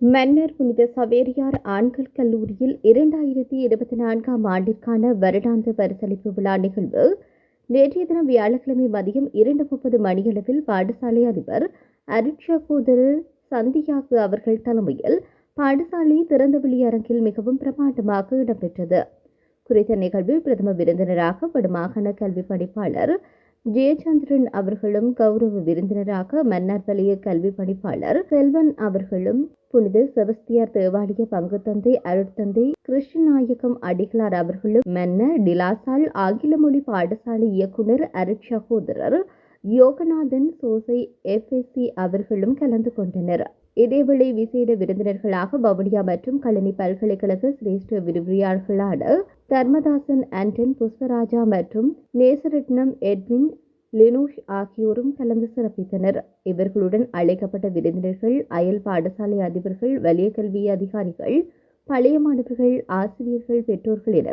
மன்னர் புனித சவேரியார் ஆண்கள் கல்லூரியில் இரண்டாயிரத்தி இருபத்தி நான்காம் ஆண்டிற்கான வருடாந்த பரிசளிப்பு விழா நிகழ்வு. நேற்றைய தினம் வியாழக்கிழமை மதியம் இரண்டு முப்பது மணியளவில் பாடசாலை அதிபர் அருட்சகோதர் சந்தியாகு அவர்கள் தலைமையில் பாடசாலை திறந்தவெளி அரங்கில் மிகவும் பிரமாண்டமாக இடம்பெற்றது. குறித்த நிகழ்வில் பிரதம விருந்தினராக வடமாகாண கல்வி பணிப்பாளர் ஜெயச்சந்திரன் அவர்களும் கௌரவ விருந்தினராக மன்னார் வலய கல்வி பணிப்பாளர் செல்வன் அவர்களும் புனித செபஸ்தியார் தேவாலய பங்குத்தந்தை அருட்தந்தை கிருஷ்ணநாயகம் அடிகளார் அவர்களும் மன்னர் டிலாசால் ஆங்கில மொழி பாடசாலை இயக்குனர் அருட்சகோதரர் யோகநாதன் சோசை எஃப்எஸ்சி அவர்களும் கலந்து கொண்டனர். இதேவேளை விசேட விருந்தினர்களாக வவுனியா மற்றும் கழனி பல்கலைக்கழக சிரேஷ்ட விரிவியாளர்களான தர்மதாசன் ஆண்டன் புஷ்பராஜா மற்றும் நேசரட்னம் எட்வின் லினூஷ் ஆகியோரும் கலந்து சிறப்பித்தனர். இவர்களுடன் அழைக்கப்பட்ட விருந்தினர்கள் அயல் பாடசாலை அதிபர்கள் வலிய கல்வி அதிகாரிகள் பழைய மாணவர்கள் ஆசிரியர்கள் பெற்றோர்கள் என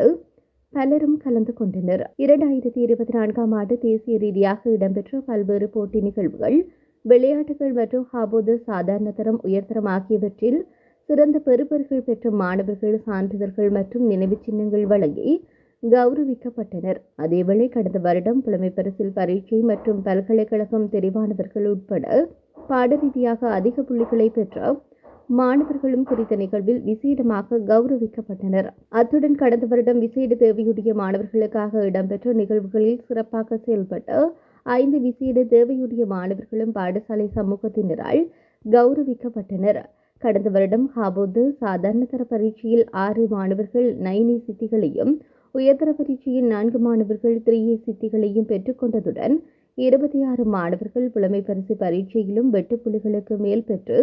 பலரும் கலந்து கொண்டனர். இரண்டாயிரத்தி இருபத்தி நான்காம் ஆண்டு தேசிய ரீதியாக இடம்பெற்ற பல்வேறு போட்டி நிகழ்வுகள் விளையாட்டுகள் மற்றும் ஹாபோது சாதாரண தரம் உயர்தரம் ஆகியவற்றில் சிறந்த பெறுபர்கள் பெற்ற மாணவர்கள் சான்றிதழ்கள் மற்றும் நினைவுச் சின்னங்கள் வழங்கி கௌரவிக்கப்பட்டனர். அதேவேளை கடந்த வருடம் புலமை பரிசில் பரீட்சை மற்றும் பல்கலைக்கழகம் தெரிவானவர்கள் உட்பட பாட ரீதியாக அதிக புள்ளிகளை பெற்ற மாணவர்களும் குறித்த நிகழ்வில் விசேடமாக கௌரவிக்கப்பட்டனர். அத்துடன் கடந்த வருடம் விசேட தேவையுடைய மாணவர்களுக்காக இடம்பெற்ற நிகழ்வுகளில் சிறப்பாக செயல்பட்ட ஐந்து விசேட தேவையுடைய மாணவர்களும் பாடசாலை சமூகத்தினரால் கௌரவிக்கப்பட்டனர். கடந்த வருடம் ஹாபோது சாதாரணதர பரீட்சையில் ஆறு மாணவர்கள் நைனி சித்திகளையும் உயர்தர பரீட்சையில் நான்கு மாணவர்கள் த்ரீஏ சித்திகளையும் பெற்றுக்கொண்டதுடன் இருபத்தி ஆறு மாணவர்கள் புலமை பரிசு பரீட்சையிலும் வெட்டுப்புள்ளிகளுக்கு மேல் பெற்று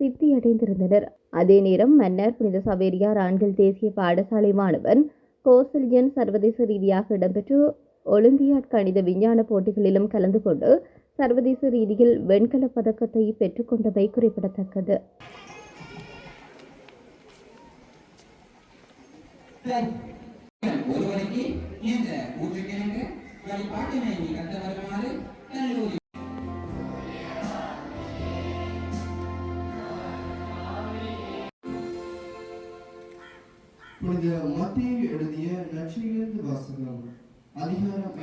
சித்தி அடைந்திருந்தனர். அதே நேரம் மன்னர் புனித சவேரியார் ஆண்கள் தேசிய பாடசாலை மாணவன் கோசல்யன் சர்வதேச ரீதியாக இடம்பெற்று ஒலிம்பியாட் கணித விஞ்ஞான போட்டிகளிலும் கலந்து கொண்டு சர்வதேச ரீதியில் வெண்கலப் பதக்கத்தை பெற்றுக்கொண்டமை குறிப்பிடத்தக்கது. ஒருவனுக்கு புனித மத்திய எழுதிய நச்சிலிருந்து வாசகம். அதிகாரம்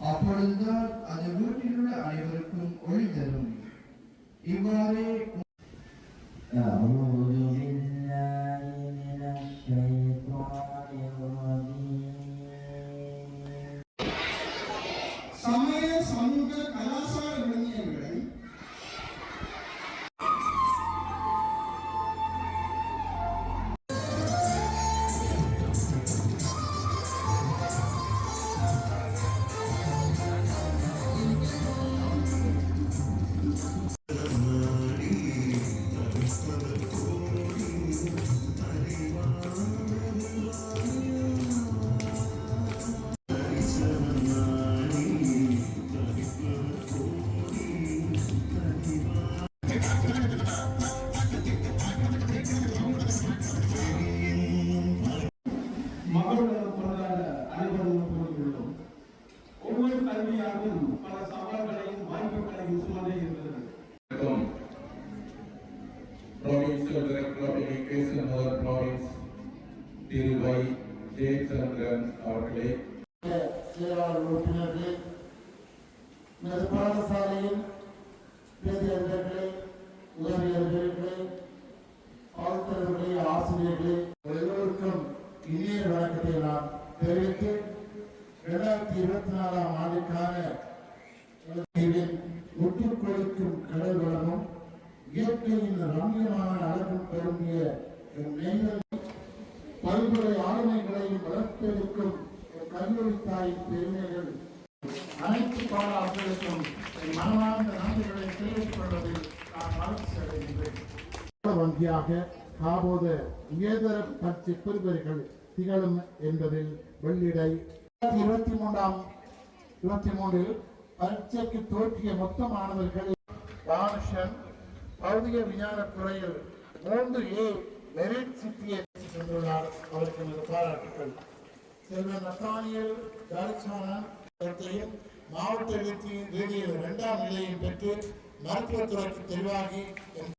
அப்பொழுதுதான் அது வீட்டில் உள்ள அனைவருக்கும் ஒளி தரும். இவ்வாறே கல்வியாகவும் பல சவால்களையும் வாய்ப்புகளையும் சுமந்தே இருக்கிறது ஜெயச்சந்திரன் அவர்களே. செயலாளர் உறுப்பினர்களே எனது பாடசாலையின் உதவியர்களே ஆசிரியர்களே எல்லோருக்கும் இனிய வணக்கத்தை நான் தெரிவித்து இரண்டாயிரத்தி இருபத்தி நாலாம் ஆண்டுக்கான தீவின் முற்றுக்கொடுக்கும் கடல் வளமும் இயற்கையின் ரம்யமான அழகும் பெருமிய என் ஆளுமைகளையும் வளர்த்தெடுக்கும் கல்லூரி தாயின் பெருமைகள் அனைத்து பாடலாசிரியருக்கும் என் மனமார்ந்த நன்றிகளை தெரிவித்துக் கொள்வதில் நான் மகிழ்ச்சி அடைகின்றேன். வங்கியாக காபோத உயர்தர பட்சி பெறுபவர்கள் திகழும் என்பதில் வெள்ளிடை இருபத்தி மூன்றாம் இருபத்தி மூன்றில் பரீட்சைக்கு தோற்றிய மொத்த மாணவர்கள் ராமகிருஷ்ணன் பௌதிக விஞ்ஞான துறையில் மூன்று ஏ மெரிட் சித்தியை சென்றுள்ளார் அவருக்கு எனது பாராட்டுகள் செல்வன் நத்தானியல் தாரிச்சானன் மாவட்ட எழுச்சி ரீதியில் இரண்டாம் நிலையை பெற்று மருத்துவத்துறைக்கு தெரிவாகி என்